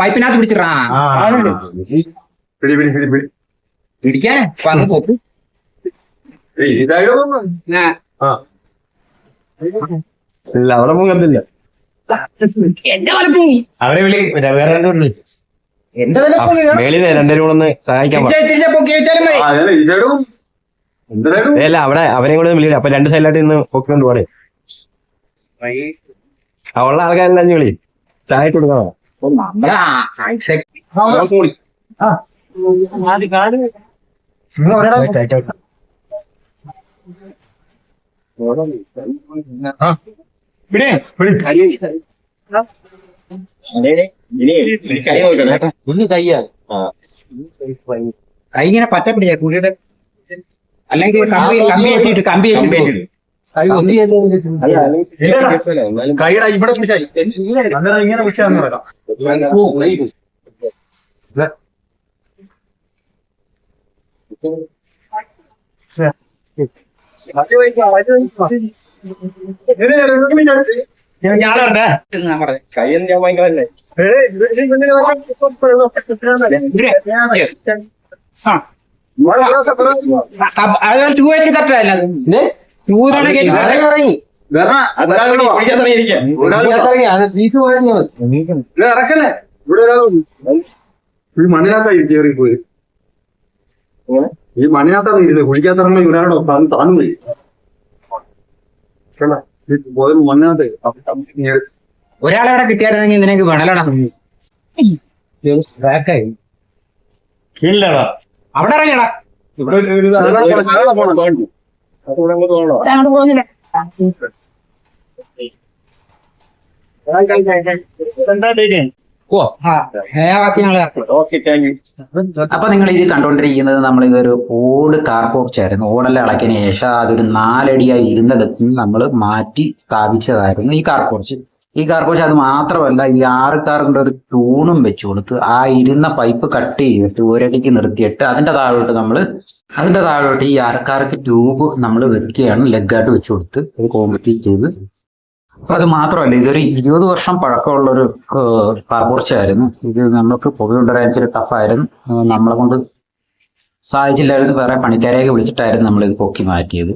പൈപ്പിനകത്ത് പിടിച്ചിട്ടാ പിടിക്കാൻ? ഇല്ല അവിടെ വലപ്പൂ. അവരെ വിളി വേറെ രണ്ടുപേരും കൂടെ ഒന്ന് സഹായിക്കാൻ അല്ല അവിടെ അവരെയും കൂടെ വിളി അപ്പൊ രണ്ട് സൈഡിലായിട്ട് ഇന്ന് പൊക്കിക്കൊണ്ട് പോടെ ഉള്ള ആൾക്കാരെല്ലാം അഞ്ഞു വിളി ചായ കൊടുക്കണോ. കൈ ഇങ്ങനെ പറ്റ പിടിച്ച കുഴിയുടെ. അല്ലെങ്കിൽ കമ്പി കമ്പി ഏറ്റിട്ട് കമ്പി ഇവിടെ ഇങ്ങനെ പറയാം. ഞാൻ പറഞ്ഞു കൈയെന്ന് ഞാൻ ഭയങ്കര അതുപോലെ തട്ടല്ല മണ്ണിനകത്താ കയറി പോയി ഈ മണ്ണിനകത്താണ് ഇരുന്നത് കുഴിക്കാത്തിറങ്ങി ഒരാളോ താന്ന് പോയി. ഒരാളെ അവിടെ കിട്ടിയായിരുന്നെങ്കിൽ നിനക്ക് വേണലോടാ അവിടെ ഇറങ്ങിയടാ. ഇവിടെ അതുകൂടെ അങ്ങോട്ട് പോകണോ അങ്ങോട്ട് പോകുന്നില്ല അപ്പൊ നിങ്ങൾ ഇത് കണ്ടോണ്ടിരിക്കുന്നത് നമ്മൾ ഇതൊരു ഓട് കാർ ആയിരുന്നു ഓടെല്ലാം ഇളക്കിയതിനു ശേഷം അതൊരു നാലടിയായി ഇരുന്നിടത്ത് നമ്മൾ മാറ്റി സ്ഥാപിച്ചതായിരുന്നു ഈ കാർ പോർച്ച് ഈ കാർക്കോച്ച് അത് മാത്രമല്ല ഈ ആറ് കാറിന്റെ ഒരു ട്യൂണും വെച്ചു കൊടുത്ത് ആ ഇരുന്ന പൈപ്പ് കട്ട് ചെയ്തിട്ട് ഒരടിക്ക് നിർത്തിയിട്ട് അതിന്റെ താഴോട്ട് നമ്മൾ അതിന്റെ താഴോട്ട് ഈ ആർക്കാർക്ക് ട്യൂബ് നമ്മൾ വെക്കുകയാണ് ലെഗായിട്ട് വെച്ചു കൊടുത്ത് അത് കോമ്പറ്റീവ് ചെയ്ത്. അത് മാത്രമല്ല ഇതൊരു ഇരുപത് വർഷം പഴക്കമുള്ള ഒരു കാർപോർച്ചായിരുന്നു ഇത് നമുക്ക് കൊണ്ടുവരാൻ ഇച്ചിരി ടഫായിരുന്നു നമ്മളെ കൊണ്ട് സാധിച്ചില്ലായിരുന്നു. വേറെ പണിക്കാരെയൊക്കെ വിളിച്ചിട്ടായിരുന്നു നമ്മൾ ഇത് പൊക്കി മാറ്റിയത്.